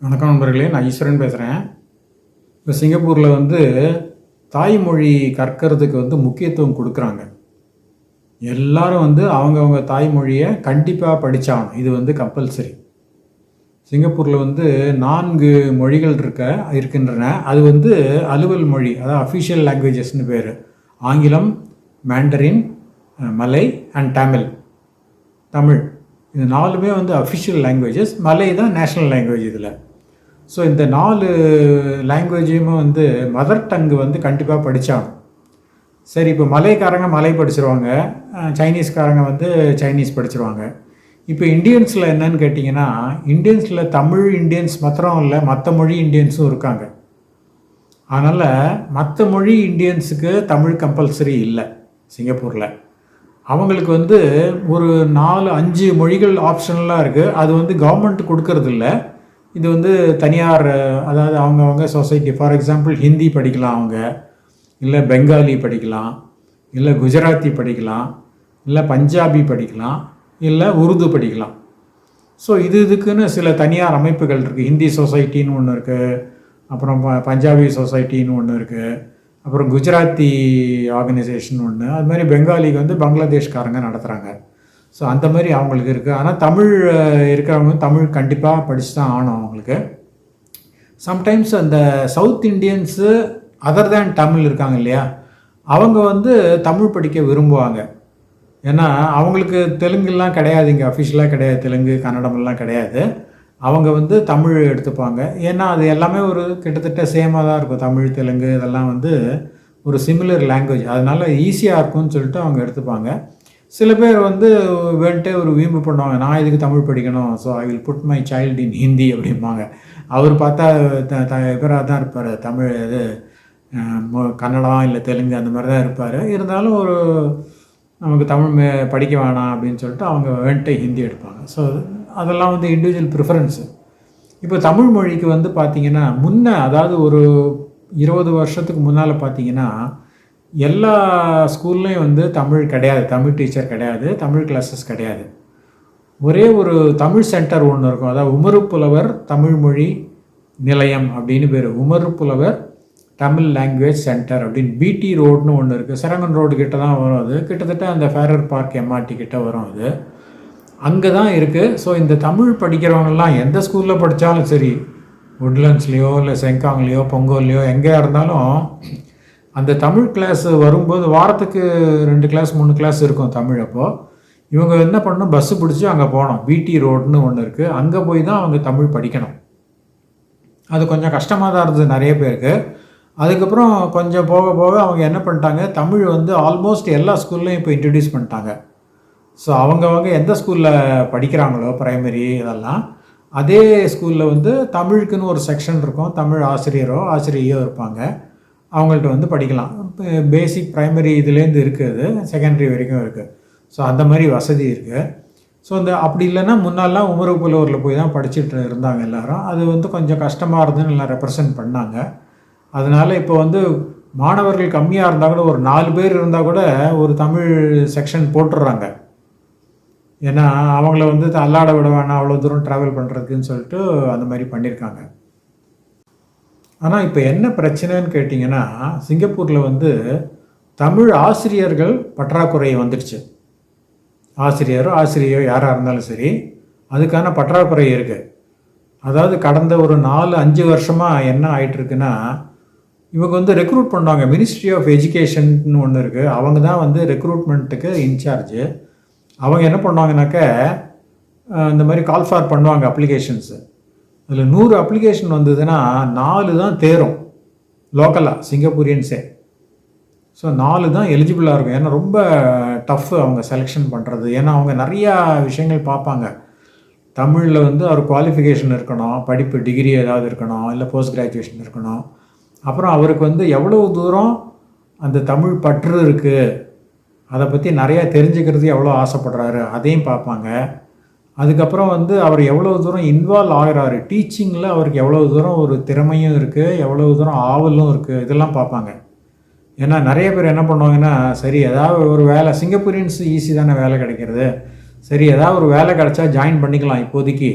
வணக்கம் நண்பர்களே நான் ஈஸ்வரன் பேசுகிறேன் இப்போ சிங்கப்பூரில் வந்து தாய்மொழி கற்கிறதுக்கு வந்து முக்கியத்துவம் கொடுக்குறாங்க. எல்லாரும் வந்து அவங்கவுங்க தாய்மொழியை கண்டிப்பாக படித்தாகணும் இது வந்து கம்பல்சரி சிங்கப்பூரில் வந்து நான்கு மொழிகள் இருக்க இருக்கின்றன. அது வந்து அலுவல் மொழி அதாவது அஃபிஷியல் லாங்குவேஜஸ்னு பேர். ஆங்கிலம் மேண்டரின் மலை அண்ட் தமிழ் தமிழ். இது நாலுமே வந்து அஃபிஷியல் லாங்குவேஜஸ் மலை தான் நேஷ்னல் லாங்குவேஜ் இதில். ஸோ இந்த நாலு லாங்குவேஜையுமே வந்து மதர் டங்கு வந்து கண்டிப்பாக படித்தாங்க சரி இப்போ மலைக்காரங்க மலை படிச்சிருவாங்க. சைனீஸ்காரங்க வந்து சைனீஸ் படிச்சிருவாங்க. இப்போ இந்தியன்ஸில் என்னன்னு கேட்டிங்கன்னா இந்தியன்ஸில் தமிழ் இந்தியன்ஸ் மாத்திரம் இல்லை மற்ற மொழி இந்தியன்ஸும் இருக்காங்க. அதனால் மற்ற மொழி இந்தியன்ஸுக்கு தமிழ் கம்பல்சரி இல்லை சிங்கப்பூரில். அவங்களுக்கு வந்து ஒரு நாலு அஞ்சு மொழிகள் ஆப்ஷனலாக இருக்குது அது வந்து கவர்மெண்ட் கொடுக்கறது இல்லை இது வந்து தனியார் அதாவது அவங்கவங்க சொசைட்டி ஃபார் எக்ஸாம்பிள் ஹிந்தி படிக்கலாம் அவங்க. இல்லை பெங்காலி படிக்கலாம். இல்லை குஜராத்தி படிக்கலாம். இல்லை பஞ்சாபி படிக்கலாம். இல்லை உருது படிக்கலாம். ஸோ இது இதுக்குன்னு சில தனியார் அமைப்புகள் இருக்குது ஹிந்தி சொசைட்டின்னு ஒன்று இருக்குது அப்புறம் ப பஞ்சாபி சொசைட்டின்னு ஒன்று இருக்குது அப்புறம் குஜராத்தி ஆர்கனைசேஷன் ஒன்று அது மாதிரி பெங்காலிக்கு வந்து பங்களாதேஷ்காரங்க நடத்துகிறாங்க ஸோ அந்த மாதிரி அவங்களுக்கு இருக்குது ஆனால் தமிழ் இருக்கிறவங்க தமிழ் கண்டிப்பாக படித்து தான் ஆகணும் அவங்களுக்கு. சம்டைம்ஸ் அந்த south Indians other than Tamil இருக்காங்க இல்லையா? அவங்க வந்து தமிழ் படிக்க விரும்புவாங்க. ஏன்னா அவங்களுக்கு தெலுங்குலாம் கிடையாது இங்கே. அஃபிஷியலாக கிடையாது தெலுங்கு கன்னடமெல்லாம் கிடையாது. அவங்க வந்து தமிழ் எடுத்துப்பாங்க. ஏன்னா அது எல்லாமே ஒரு கிட்டத்தட்ட சேமாக தான் இருக்கும். தமிழ் தெலுங்கு இதெல்லாம் வந்து ஒரு சிமிலர் லாங்குவேஜ் அதனால ஈஸியாக இருக்கும்னு சொல்லிட்டு அவங்க எடுத்துப்பாங்க. சில பேர் வந்து வேண்ட்டே ஒரு வீம்பு பண்ணுவாங்க. நான் இதுக்கு தமிழ் படிக்கணும்? So I will put my child in Hindi அப்படிம்பாங்க. அவர் பார்த்தா த த இவராக தான் இருப்பார். தமிழ் இது கன்னடம் இல்லை தெலுங்கு அந்த மாதிரி தான் இருப்பார். இருந்தாலும் ஒரு நமக்கு தமிழ் மே படிக்க வேணாம் அப்படின்னு சொல்லிட்டு அவங்க வேண்டே ஹிந்தி எடுப்பாங்க. ஸோ அதெல்லாம் வந்து இண்டிவிஜுவல் ப்ரிஃபரன்ஸு இப்போ தமிழ் மொழிக்கு வந்து பார்த்திங்கன்னா முன்ன அதாவது ஒரு இருபது வருஷத்துக்கு முன்னால் பார்த்தீங்கன்னா எல்லா ஸ்கூல்லையும் வந்து தமிழ் கிடையாது. தமிழ் டீச்சர் கிடையாது. தமிழ் கிளாஸஸ் கிடையாது. ஒரே ஒரு தமிழ் சென்டர் ஒன்று இருக்கும். அதாவது உமறுப்புலவர் தமிழ் மொழி நிலையம் அப்படின்னு பேர். உமறுப்புலவர் தமிழ் லாங்குவேஜ் சென்டர் அப்படின்னு பிடி ரோடுன்னு ஒன்று இருக்குது சரங்கன் ரோடு கிட்ட தான் வரும் அது. கிட்டத்தட்ட அந்த ஃபேரர் பார்க் எம்ஆர்டி கிட்ட வரும் அது. அங்கே தான் இருக்குது ஸோ இந்த தமிழ் படிக்கிறவங்கெல்லாம் எந்த ஸ்கூலில் படித்தாலும் சரி உட்லண்ட்ஸ்லேயோ இல்லை செங்காங்லேயோ பொங்கல்லையோ எங்கேயா இருந்தாலும் அந்த தமிழ் கிளாஸ் வரும்போது வாரத்துக்கு ரெண்டு கிளாஸ் மூணு கிளாஸ் இருக்கும் தமிழ் அப்போது இவங்க என்ன பண்ணணும்? பஸ்ஸு பிடிச்சி அங்கே போகணும். பிடி ரோடுன்னு ஒன்று இருக்குது அங்கே போய் தான் அவங்க தமிழ் படிக்கணும். அது கொஞ்சம் கஷ்டமாக தான் இருந்தது நிறைய பேருக்கு. அதுக்கப்புறம் கொஞ்சம் போக போக அவங்க என்ன பண்ணிட்டாங்க? தமிழ் வந்து ஆல்மோஸ்ட் எல்லா ஸ்கூல்லையும் இப்போ இன்ட்ரடியூஸ் பண்ணிட்டாங்க. ஸோ அவங்கவங்க எந்த ஸ்கூலில் படிக்கிறாங்களோ ப்ரைமரி இதெல்லாம் அதே ஸ்கூலில் வந்து தமிழுக்குன்னு ஒரு செக்ஷன் இருக்கும். தமிழ் ஆசிரியரோ ஆசிரியையோ இருப்பாங்க. அவங்கள்ட்ட வந்து படிக்கலாம். பேசிக் ப்ரைமரி இதுலேருந்து இருக்குது செகண்டரி வரைக்கும் இருக்குது ஸோ அந்த மாதிரி வசதி இருக்குது ஸோ இந்த அப்படி இல்லைன்னா முன்னாலாம் உமரப்புலூரில் போய் தான் படிச்சுட்டு இருந்தாங்க எல்லாரும். அது வந்து கொஞ்சம் கஷ்டமாக இருந்ததுன்னு எல்லாம் ரெப்ரசன்ட் பண்ணாங்க. அதனால் இப்போ வந்து மாணவர்கள் கம்மியாக இருந்தால் கூட ஒரு நாலு பேர் இருந்தால் கூட ஒரு தமிழ் செக்ஷன் போட்டுடுறாங்க. ஏன்னா அவங்கள வந்து அல்லாட விட வேணாம் அவ்வளோ தூரம் ட்ராவல் பண்ணுறதுக்குன்னு சொல்லிட்டு அந்த மாதிரி பண்ணியிருக்காங்க. ஆனால் இப்போ என்ன பிரச்சனைன்னு கேட்டிங்கன்னா சிங்கப்பூரில் வந்து தமிழ் ஆசிரியர்கள் பற்றாக்குறை வந்துடுச்சு. ஆசிரியரோ ஆசிரியரோ யாராக இருந்தாலும் சரி அதுக்கான பற்றாக்குறை இருக்குது அதாவது கடந்த ஒரு நாலு அஞ்சு வருஷமாக என்ன ஆயிட்டுருக்குன்னா இவங்க வந்து ரெக்ரூட் பண்ணுவாங்க. மினிஸ்ட்ரி ஆஃப் எஜுகேஷன் ஒன்று இருக்குது அவங்க தான் வந்து ரெக்ரூட்மெண்ட்டுக்கு இன்சார்ஜு அவங்க என்ன பண்ணுவாங்கனாக்க இந்த மாதிரி கால் ஃபார் பண்ணுவாங்க அப்ளிகேஷன்ஸு அதில் நூறு அப்ளிகேஷன் வந்ததுன்னா நாலு தான் தேரும். லோக்கலாக சிங்கப்பூரியன்ஸே. ஸோ நாலு தான் எலிஜிபிளாக இருக்கும். ஏன்னா ரொம்ப டஃப் அவங்க செலெக்ஷன் பண்ணுறது ஏன்னா அவங்க நிறையா விஷயங்கள் பார்ப்பாங்க. தமிழில் வந்து அவர் குவாலிஃபிகேஷன் இருக்கணும் படிப்பு டிகிரி ஏதாவது இருக்கணும் இல்லை போஸ்ட் கிராஜுவேஷன் இருக்கணும். அப்புறம் அவருக்கு வந்து எவ்வளோ தூரம் அந்த தமிழ் பற்று இருக்குது அதை பற்றி நிறையா தெரிஞ்சுக்கிறது எவ்வளோ ஆசைப்படுறாரு அதையும் பார்ப்பாங்க. அதுக்கப்புறம் வந்து அவர் எவ்வளோ தூரம் இன்வால்வ் ஆகிறாரு டீச்சிங்கில் அவருக்கு எவ்வளோ தூரம் ஒரு திறமையும் இருக்குது எவ்வளோ தூரம் ஆவலும் இருக்குது இதெல்லாம் பார்ப்பாங்க. ஏன்னா நிறைய பேர் என்ன பண்ணுவாங்கன்னா சரி ஏதாவது ஒரு வேலை சிங்கப்பூரியன்ஸ் ஈஸி தானே வேலை கிடைக்கிறது. சரி ஏதாவது ஒரு வேலை கிடைச்சா ஜாயின் பண்ணிக்கலாம் இப்போதைக்கு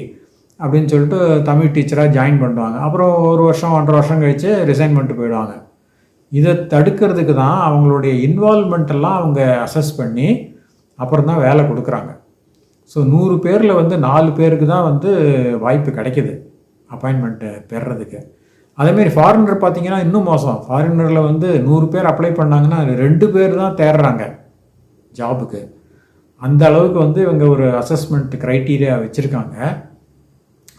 அப்படின்னு சொல்லிட்டு தமிழ் டீச்சராக ஜாயின் பண்ணுவாங்க அப்புறம் ஒரு வருஷம் ஒன்றரை வருஷம் கழித்து ரிசைன் பண்ணிட்டு போயிடுவாங்க. இதை தடுக்கிறதுக்கு தான் அவங்களுடைய இன்வால்மெண்ட்டெல்லாம் அவங்க அசஸ் பண்ணி அப்புறம் தான் வேலை கொடுக்குறாங்க. ஸோ நூறு பேரில் வந்து நாலு பேருக்கு தான் வந்து வாய்ப்பு கிடைக்கிது அப்பாயின்மெண்ட்டு பெறுறதுக்கு அதேமாரி ஃபாரினர் பார்த்தீங்கன்னா இன்னும் மோசம். ஃபாரினரில் வந்து நூறு பேர் அப்ளை பண்ணாங்கன்னா ரெண்டு பேர் தான் தேடுறாங்க ஜாபுக்கு அந்த அளவுக்கு வந்து இவங்க ஒரு அசஸ்மெண்ட் க்ரைட்டீரியா வச்சுருக்காங்க.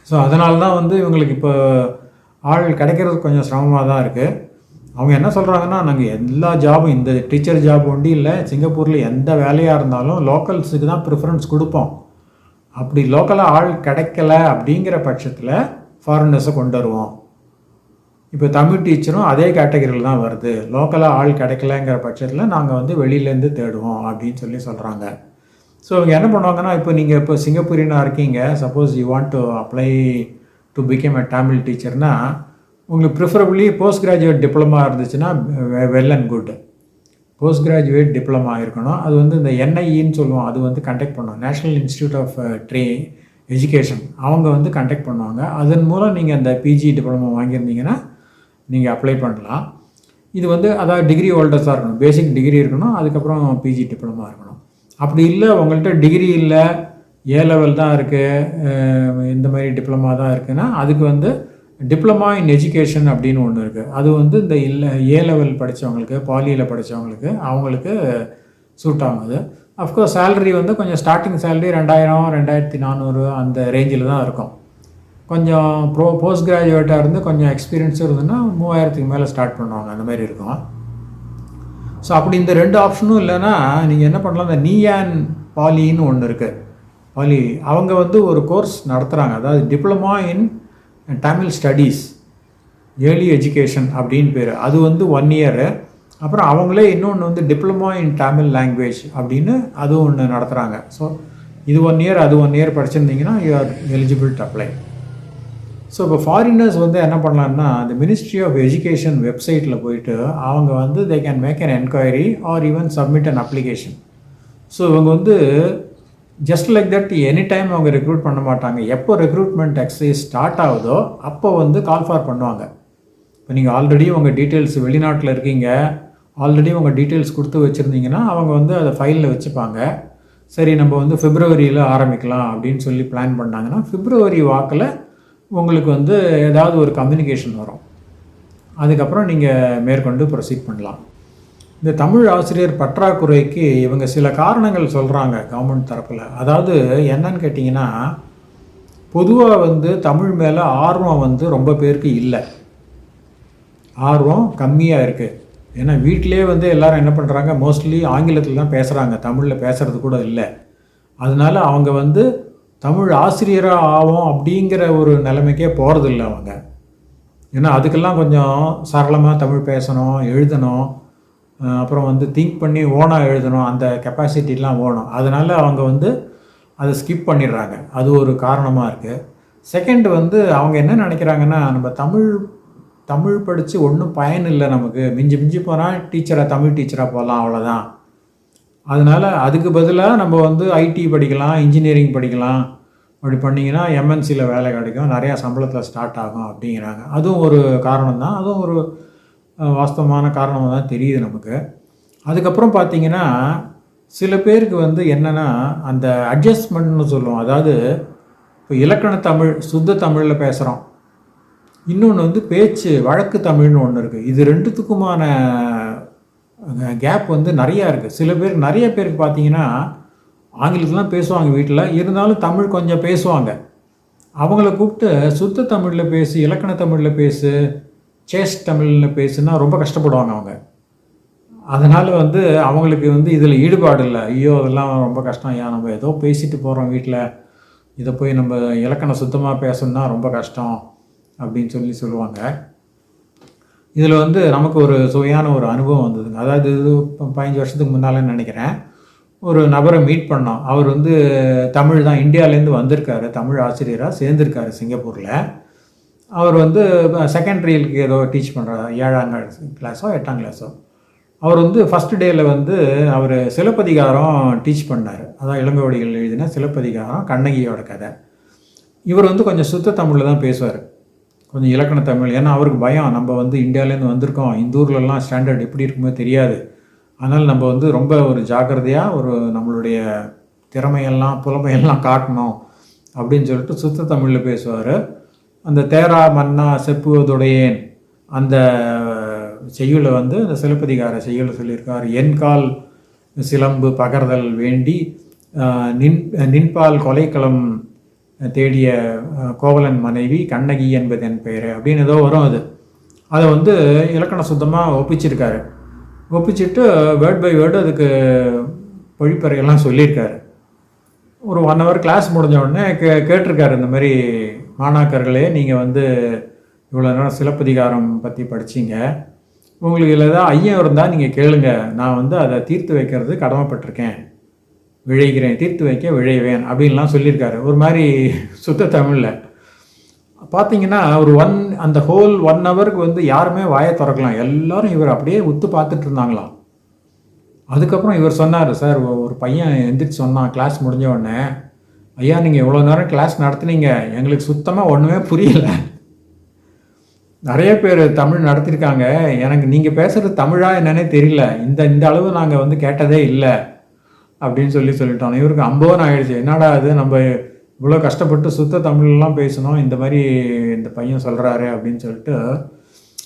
ஸோ அதனால தான் வந்து இவங்களுக்கு இப்போ ஆள் கிடைக்கிறது கொஞ்சம் சிரமமாக தான் இருக்குது அவங்க என்ன சொல்கிறாங்கன்னா நாங்கள் எல்லா ஜாபும் இந்த டீச்சர் ஜாப் ஒண்டி இல்லை சிங்கப்பூரில் எந்த வேலையாக இருந்தாலும் லோக்கல்ஸுக்கு தான் ப்ரிஃபரன்ஸ் கொடுப்போம். அப்படி லோக்கலாக ஆள் கிடைக்கல அப்படிங்கிற பட்சத்தில் ஃபாரினர்ஸை கொண்டு வருவோம். இப்போ தமிழ் டீச்சரும் அதே கேட்டகரியில் தான் வருது. லோக்கலாக ஆள் கிடைக்கலங்கிற பட்சத்தில் நாங்கள் வந்து வெளியிலேருந்து தேடுவோம் அப்படின்னு சொல்லி சொல்கிறாங்க ஸோ இவங்க என்ன பண்ணுவாங்கன்னா இப்போ நீங்கள் இப்போ சிங்கப்பூரினாக இருக்கீங்க. Suppose you want to apply to become a Tamil டீச்சர்னால் உங்களுக்கு ப்ரிஃபரபிளி போஸ்ட் கிராஜுவேட் டிப்ளமா இருந்துச்சுன்னா well and good post graduate diploma இருக்கணும். அது வந்து இந்த என்ஐஇன்னு சொல்லுவோம். அது வந்து கண்டக்ட் பண்ணுவோம் national institute of tray education அவங்க வந்து கண்டக்ட் பண்ணுவாங்க. அதன் மூலம் நீங்கள் அந்த பிஜி டிப்ளமோ வாங்கியிருந்தீங்கன்னா நீங்கள் அப்ளை பண்ணலாம். இது வந்து அதாவது டிகிரி ஹோல்டர்ஸாக இருக்கணும். பேசிக் டிகிரி இருக்கணும். அதுக்கப்புறம் பிஜி டிப்ளமா இருக்கணும். அப்படி இல்லை உங்கள்கிட்ட டிகிரி இல்லை ஏ லெவல் தான் இருக்குது இந்த மாதிரி டிப்ளமா தான் இருக்குன்னா அதுக்கு வந்து டிப்ளமா இன் எஜுகேஷன் அப்படின்னு ஒன்று இருக்குது அது வந்து இந்த இல்லை ஏ லெவல் படித்தவங்களுக்கு பாலியில் படித்தவங்களுக்கு அவங்களுக்கு சூட் ஆகுது. அஃப்கோர்ஸ் சேலரி வந்து கொஞ்சம் ஸ்டார்டிங் சேலரி ரெண்டாயிரம் ரெண்டாயிரத்தி நானூறு அந்த ரேஞ்சில் தான் இருக்கும். கொஞ்சம் ப்ரோ போஸ்ட் கிராஜுவேட்டாக இருந்து கொஞ்சம் எக்ஸ்பீரியன்ஸ் இருந்ததுன்னா மூவாயிரத்துக்கு மேலே ஸ்டார்ட் பண்ணுவாங்க. அந்த மாதிரி இருக்கும். ஸோ அப்படி இந்த ரெண்டு ஆப்ஷனும் இல்லைன்னா நீங்கள் என்ன பண்ணலாம்? இந்த நீயான் பாலின்னு ஒன்று இருக்குது பாலி அவங்க வந்து ஒரு கோர்ஸ் நடத்துகிறாங்க அதாவது diploma in Tamil studies early education அப்படின்னு பேர். அது வந்து ஒன் இயரு அப்புறம் அவங்களே இன்னொன்று வந்து டிப்ளமோ இன் தமிழ் லாங்குவேஜ் அப்படின்னு அதுவும் ஒன்று நடத்துகிறாங்க ஸோ இது ஒன் இயர் அது one year படிச்சிருந்தீங்கன்னா you are eligible to apply so இப்போ ஃபாரினர்ஸ் வந்து என்ன பண்ணலான்னா இந்த மினிஸ்ட்ரி ஆஃப் எஜுகேஷன் வெப்சைட்டில் போயிட்டு அவங்க வந்து they can make an enquiry or even submit an application so இவங்க வந்து just like that any time அவங்க ரெக்ரூட் பண்ண மாட்டாங்க. எப்போ ரெக்ரூட்மெண்ட் எக்ஸசைஸ் ஸ்டார்ட் ஆகுதோ அப்போ வந்து கால் ஃபார் பண்ணுவாங்க. இப்போ நீங்கள் ஆல்ரெடி உங்கள் டீட்டெயில்ஸ் வெளிநாட்டில் இருக்கீங்க. ஆல்ரெடி உங்கள் டீட்டெயில்ஸ் கொடுத்து வச்சுருந்தீங்கன்னா அவங்க வந்து அதை ஃபைலில் வச்சுப்பாங்க. சரி நம்ம வந்து ஃபிப்ரவரியில் ஆரம்பிக்கலாம் அப்படின்னு சொல்லி பிளான் பண்ணாங்கன்னா ஃபிப்ரவரி வாக்கில் உங்களுக்கு வந்து ஏதாவது ஒரு கம்யூனிகேஷன் வரும். அதுக்கப்புறம் நீங்கள் மேற்கொண்டு ப்ரொசீட் பண்ணலாம். இந்த தமிழ் ஆசிரியர் பற்றாக்குறைக்கு இவங்க சில காரணங்கள் சொல்கிறாங்க கவர்மெண்ட் தரப்பில். அதாவது என்னன்னு கேட்டிங்கன்னா பொதுவாக வந்து தமிழ் மேலே ஆர்வம் வந்து ரொம்ப பேருக்கு இல்லை. ஆர்வம் கம்மியாக இருக்குது ஏன்னா வீட்டிலே வந்து எல்லோரும் என்ன பண்ணுறாங்க மோஸ்ட்லி ஆங்கிலத்தில் தான் பேசுகிறாங்க தமிழில் பேசுகிறது கூட இல்லை. அதனால அவங்க வந்து தமிழ் ஆசிரியராக ஆகும் அப்படிங்கிற ஒரு நிலைமைக்கே போகிறதில்ல அவங்க. ஏன்னா அதுக்கெல்லாம் கொஞ்சம் சரளமாக தமிழ் பேசணும் எழுதணும். அப்புறம் வந்து திங்க் பண்ணி ஓனாக எழுதணும். அந்த கெப்பாசிட்டிலாம் ஓணும் அதனால் அவங்க வந்து அதை ஸ்கிப் பண்ணிடுறாங்க. அது ஒரு காரணமாக இருக்குது செகண்ட் வந்து அவங்க என்ன நினைக்கிறாங்கன்னா நம்ம தமிழ் தமிழ் படித்து ஒன்றும் பயன் இல்லை நமக்கு. மிஞ்சி மிஞ்சி போனால் டீச்சராக தமிழ் டீச்சராக போகலாம் அவ்வளோதான் அதனால் அதுக்கு பதிலாக நம்ம வந்து ஐடி படிக்கலாம் இன்ஜினியரிங் படிக்கலாம். அப்படி பண்ணிங்கன்னா எம்என்சியில் வேலை கிடைக்கும். நிறையா சம்பளத்தில் ஸ்டார்ட் ஆகும் அப்படிங்கிறாங்க. அதுவும் ஒரு காரணம் தான் அதுவும் ஒரு வாஸ்தவமான காரணமாக தான் தெரியுது நமக்கு. அதுக்கப்புறம் பார்த்தீங்கன்னா சில பேருக்கு வந்து என்னென்னா அந்த அட்ஜஸ்ட்மெண்ட்னு சொல்லுவோம். அதாவது இப்போ இலக்கண தமிழ் சுத்த தமிழில் பேசுகிறோம் இன்னொன்று வந்து பேச்சு வழக்கு தமிழ்னு ஒன்று இருக்குது இது ரெண்டுத்துக்குமான கேப் வந்து நிறையா இருக்குது சில பேருக்கு நிறைய பேருக்கு பார்த்தீங்கன்னா ஆங்கிலத்துலாம் பேசுவாங்க வீட்டில் இருந்தாலும் தமிழ் கொஞ்சம் பேசுவாங்க. அவங்கள கூப்பிட்டு சுத்த தமிழில் பேசு இலக்கண தமிழில் பேசு சேஸ் தமிழில் பேசுனா ரொம்ப கஷ்டப்படுவாங்க அவங்க. அதனால் வந்து அவங்களுக்கு வந்து இதில் ஈடுபாடு இல்லை. ஐயோ அதெல்லாம் ரொம்ப கஷ்டம். ஐயா நம்ம ஏதோ பேசிட்டு போகிறோம் வீட்டில் இதை போய் நம்ம இலக்கணம் சுத்தமாக பேசணும்னா ரொம்ப கஷ்டம் அப்படின்னு சொல்லி சொல்லுவாங்க. இதில் வந்து நமக்கு ஒரு சுவையான ஒரு அனுபவம் வந்ததுங்க. அதாவது இது இப்போ பதினஞ்சு வருஷத்துக்கு முன்னாலன்னு நினைக்கிறேன். ஒரு நபரை மீட் பண்ணோம். அவர் வந்து தமிழ் தான். இந்தியாவிலேருந்து வந்திருக்காரு. தமிழ் ஆசிரியராக சேர்ந்திருக்காரு சிங்கப்பூரில். அவர் வந்து செகண்டரிக்கு ஏதோ டீச் பண்ணுறார் ஏழாம் கிளாஸோ எட்டாம் கிளாஸோ அவர் வந்து ஃபஸ்ட் டேயில் வந்து அவர் சிலப்பதிகாரம் டீச் பண்ணார். அதான் இளங்கோடிகள் எழுதின சிலப்பதிகாரம் கண்ணகியோட கதை. இவர் வந்து கொஞ்சம் சுத்த தமிழில் தான் பேசுவார். கொஞ்சம் இலக்கண தமிழ். ஏன்னா அவருக்கு பயம். நம்ம வந்து இந்தியாவிலேருந்து வந்திருக்கோம். இந்த ஊர்லலாம் ஸ்டாண்டர்ட் எப்படி இருக்குமோ தெரியாது. அதனால் நம்ம வந்து ரொம்ப ஒரு ஜாக்கிரதையாக ஒரு நம்மளுடைய திறமையெல்லாம் புலமையெல்லாம் காட்டணும் அப்படின்னு சொல்லிட்டு சுத்த தமிழில் பேசுவார். அந்த தேரா மன்னா செப்புவதுடையேன். அந்த செய்யுளை வந்து அந்த சிலப்பதிகார செய்யுளை சொல்லியிருக்கார். என்கால் சிலம்பு பகர்தல் வேண்டி நின் நின்பால் கொலைக்களம் தேடிய கோவலன் மனைவி கண்ணகி என்பது என் பெயர் அப்படின்னு ஏதோ வரும் அது. அதை வந்து இலக்கண சுத்தமாக ஒப்பிச்சிருக்காரு. ஒப்பிச்சிட்டு வேர்ட் பை வேர்டு அதுக்கு பொழிப்பறையெல்லாம் சொல்லியிருக்காரு. ஒரு ஒன் ஹவர் கிளாஸ் முடிஞ்ச உடனே கே கேட்டிருக்காரு இந்த மாதிரி மாணாக்கர்களே நீங்கள் வந்து இவ்வளோ நேரம் சிலப்பதிகாரம் பற்றி படிச்சீங்க. உங்களுக்கு இதில் ஏதாவது ஐயம் இருந்தால் நீங்கள் கேளுங்க. நான் வந்து அதை தீர்த்து வைக்கிறது கடமைப்பட்டிருக்கேன். விழைகிறேன் தீர்த்து வைக்க விழைவேன் அப்படின்லாம் சொல்லியிருக்காரு. ஒரு மாதிரி சுத்த தமிழில். பார்த்தீங்கன்னா ஒரு ஒன் அந்த ஹோல் ஒன் ஹவருக்கு வந்து யாருமே வாயை திறக்கலாம் எல்லாரும் இவர் அப்படியே உத்து பார்த்துட்டு இருந்தாங்களாம். அதுக்கப்புறம் இவர் சொன்னார் சார் ஒரு பையன் எந்திரிச்சு சொன்னான் கிளாஸ் முடிஞ்ச உடனே ஐயா நீங்கள் இவ்வளோ நேரம் கிளாஸ் நடத்துனீங்க எங்களுக்கு சுத்தமாக ஒன்றுமே புரியல. நிறைய பேர் தமிழ் நடத்திருக்காங்க எனக்கு நீங்கள் பேசுகிறது தமிழா என்னன்னே தெரியல இந்த இந்த அளவு நாங்கள் வந்து கேட்டதே இல்லை அப்படின்னு சொல்லி சொல்லிட்டோம் இவருக்கு அம்போன்னு ஆகிடுச்சு என்னடா அது நம்ம இவ்வளோ கஷ்டப்பட்டு சுத்த தமிழ்லாம் பேசணும் இந்த மாதிரி இந்த பையன் சொல்கிறாரு அப்படின்னு சொல்லிட்டு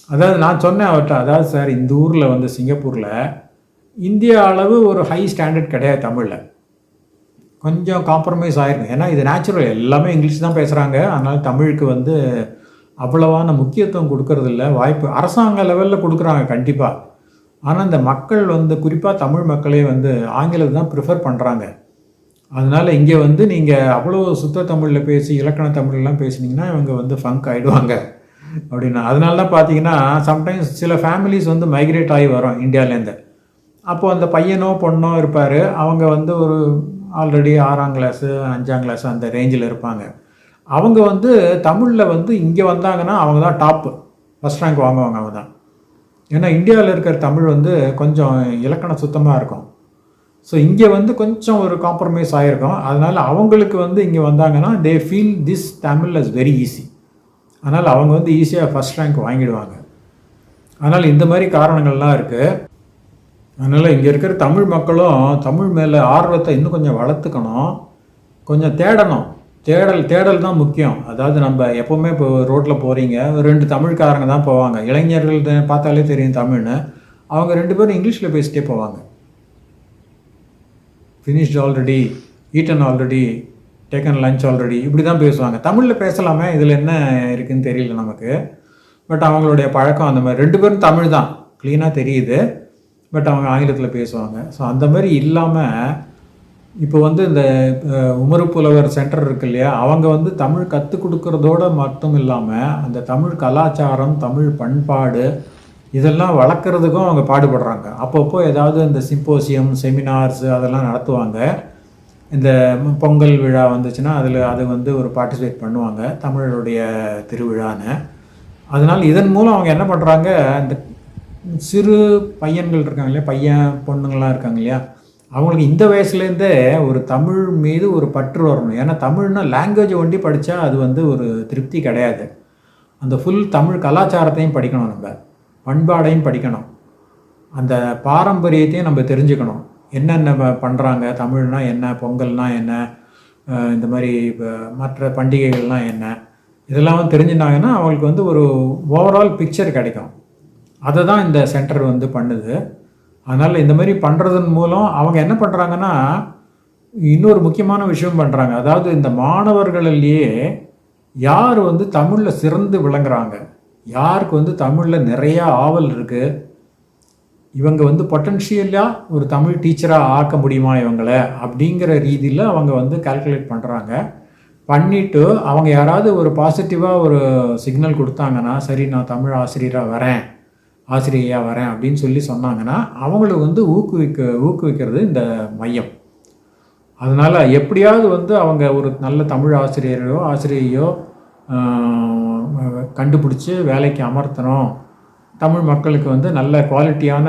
அதாவது நான் சொன்னேன் அவர்கிட்ட அதாவது சார் இந்த ஊரில் வந்து சிங்கப்பூரில் இந்தியா அளவு ஒரு ஹை ஸ்டாண்டர்ட் கிடையாது தமிழில். கொஞ்சம் காம்ப்ரமைஸ் ஆயிருக்கு ஏன்னா இது நேச்சுரல் எல்லாமே இங்கிலீஷ் தான் பேசுகிறாங்க அதனால் தமிழுக்கு வந்து அவ்வளவான முக்கியத்துவம் கொடுக்கறது வாய்ப்பு அரசாங்க லெவலில் கொடுக்குறாங்க கண்டிப்பாக ஆனால் இந்த மக்கள் வந்து குறிப்பாக தமிழ் மக்களே வந்து ஆங்கிலத்தை தான் ப்ரிஃபர் பண்ணுறாங்க அதனால் இங்கே வந்து நீங்கள் அவ்வளோ சுத்த தமிழில் பேசி இலக்கண தமிழ்லாம் பேசுனீங்கன்னா இவங்க வந்து ஃபங்க் ஆகிடுவாங்க அப்படின்னா அதனால தான் பார்த்தீங்கன்னா சம்டைம்ஸ் சில ஃபேமிலிஸ் வந்து மைக்ரேட் ஆகி வரும் இந்தியாவிலேருந்து அப்போது அந்த பையனோ பொண்ணோ இருப்பார். அவங்க வந்து ஒரு ஆல்ரெடி ஆறாம் கிளாஸு அஞ்சாம் கிளாஸ் அந்த ரேஞ்சில் இருப்பாங்க. அவங்க வந்து தமிழில் வந்து இங்கே வந்தாங்கன்னா அவங்க தான் டாப்பு ஃபஸ்ட் ரேங்க் வாங்குவாங்க அவங்க தான். ஏன்னா இந்தியாவில் இருக்கிற தமிழ் வந்து கொஞ்சம் இலக்கணம் சுத்தமாக இருக்கும். ஸோ இங்கே வந்து கொஞ்சம் ஒரு காம்ப்ரமைஸ் ஆகிருக்கும் அதனால் அவங்களுக்கு வந்து இங்கே வந்தாங்கன்னா they feel this Tamil is very easy அதனால் அவங்க வந்து ஈஸியாக ஃபஸ்ட் ரேங்க் வாங்கிடுவாங்க. அதனால் இந்த மாதிரி காரணங்கள்லாம் இருக்குது அதனால் இங்கே இருக்கிற தமிழ் மக்களும் தமிழ் மேலே ஆர்வத்தை இன்னும் கொஞ்சம் வளர்த்துக்கணும். கொஞ்சம் தேடணும். தேடல் தேடல் தான் முக்கியம். அதாவது நம்ம எப்போவுமே இப்போ ரோட்டில் போகிறீங்க ரெண்டு தமிழ்காரங்க தான் போவாங்க. இளைஞர்கள் பார்த்தாலே தெரியும் தமிழ்னு. அவங்க ரெண்டு பேரும் இங்கிலீஷில் பேசிட்டே போவாங்க. Finished already eaten already taken lunch already இப்படி தான் பேசுவாங்க. தமிழில் பேசலாமே இதில் என்ன இருக்குதுன்னு தெரியல நமக்கு. பட் அவங்களுடைய பழக்கம் அந்த மாதிரி. ரெண்டு பேரும் தமிழ் தான். க்ளீனாக தெரியுது. பட் அவங்க ஆங்கிலத்தில் பேசுவாங்க. ஸோ அந்த மாதிரி இல்லாமல் இப்போ வந்து இந்த உமரு புலவர் சென்டர் இருக்கு இல்லையா? அவங்க வந்து தமிழ் கற்றுக் கொடுக்குறதோட மட்டும் இல்லாமல் அந்த தமிழ் கலாச்சாரம் தமிழ் பண்பாடு இதெல்லாம் வளர்க்குறதுக்கும் அவங்க பாடுபடுறாங்க. அப்பப்போ ஏதாவது இந்த சிம்போசியம் செமினார்ஸ் அதெல்லாம் நடத்துவாங்க. இந்த பொங்கல் விழா வந்துச்சுன்னா அதில் அது வந்து ஒரு பார்ட்டிசிபேட் பண்ணுவாங்க தமிழருடைய திருவிழான்னு. அதனால் இதன் மூலம் அவங்க என்ன பண்ணுறாங்க இந்த சிறு பையன்கள் இருக்காங்க இல்லையா? பையன் பொண்ணுங்களாம் இருக்காங்க இல்லையா? அவங்களுக்கு இந்த வயசுலேருந்தே ஒரு தமிழ் மீது ஒரு பற்று வரணும். ஏன்னா தமிழ்னா லாங்குவேஜ் ஒண்டி படித்தா அது வந்து ஒரு திருப்தி கிடையாது. அந்த ஃபுல் தமிழ் கலாச்சாரத்தையும் படிக்கணும் நம்ம. பண்பாடையும் படிக்கணும். அந்த பாரம்பரியத்தையும் நம்ம தெரிஞ்சுக்கணும். என்னென்ன பண்ணுறாங்க தமிழ்னா என்ன? பொங்கல்னா என்ன? இந்த மாதிரி மற்ற பண்டிகைகள்லாம் என்ன? இதெல்லாம் தெரிஞ்சுட்டாங்கன்னா அவங்களுக்கு வந்து ஒரு ஓவரால் பிக்சர் கிடைக்கும். அதை தான் இந்த சென்டர் வந்து பண்ணுது. அதனால் இந்த மாதிரி பண்ணுறதன் மூலம் அவங்க என்ன பண்ணுறாங்கன்னா இன்னொரு முக்கியமான விஷயம் பண்ணுறாங்க அதாவது இந்த மாணவர்களிலேயே யார் வந்து தமிழில் சிறந்து விளங்குறாங்க? யாருக்கு வந்து தமிழில் நிறையா ஆவல் இருக்குது இவங்க வந்து பொட்டன்ஷியலாக ஒரு தமிழ் டீச்சராக ஆக்க முடியுமா இவங்களை? அப்படிங்கிற ரீதியில் அவங்க வந்து கால்குலேட் பண்ணுறாங்க பண்ணிவிட்டு அவங்க யாராவது ஒரு பாசிட்டிவாக ஒரு சிக்னல் கொடுத்தாங்கன்னா சரி நான் தமிழ் ஆசிரியராக வரேன். ஆசிரியையாக வரேன் அப்படின்னு சொல்லி சொன்னாங்கன்னா அவங்கள வந்து ஊக்குவிக்க ஊக்குவிக்கிறது இந்த மையம். அதனால் எப்படியாவது வந்து அவங்க ஒரு நல்ல தமிழ் ஆசிரியரையோ ஆசிரியையோ கண்டுபிடிச்சி வேலைக்கு அமர்த்தணும். தமிழ் மக்களுக்கு வந்து நல்ல குவாலிட்டியான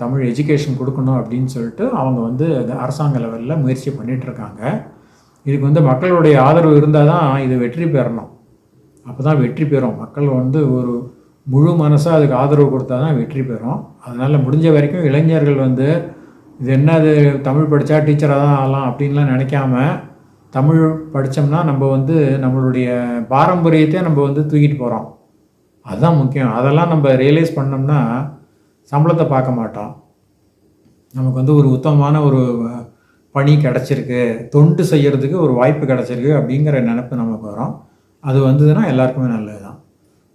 தமிழ் எஜுகேஷன் கொடுக்கணும் அப்படின்னு சொல்லிட்டு அவங்க வந்து அரசாங்க லெவலில் முயற்சி பண்ணிகிட்ருக்காங்க இருக்காங்க. இதுக்கு வந்து மக்களுடைய ஆதரவு இருந்தால் தான் இது வெற்றி பெறணும். அப்போ தான் வெற்றி பெறும். மக்கள் வந்து ஒரு முழு மனசாக அதுக்கு ஆதரவு கொடுத்தா தான் வெற்றி பெறும். அதனால் முடிஞ்ச வரைக்கும் இளைஞர்கள் வந்து இது என்னது தமிழ் படித்தா டீச்சராக தான் ஆகலாம் அப்படின்லாம் நினைக்காம தமிழ் படித்தோம்னா நம்ம வந்து நம்மளுடைய பாரம்பரியத்தை நம்ம வந்து தூக்கிட்டு போகிறோம் அதுதான் முக்கியம். அதெல்லாம் நம்ம ரியலைஸ் பண்ணோம்னா சம்பளத்தை பார்க்க மாட்டோம். நமக்கு வந்து ஒரு உத்தமமான ஒரு பணி கிடச்சிருக்கு. தொண்டு செய்கிறதுக்கு ஒரு வாய்ப்பு கிடச்சிருக்கு அப்படிங்கிற நினப்பு நமக்கு வரும். அது வந்ததுன்னா எல்லாருக்குமே நல்லது தான்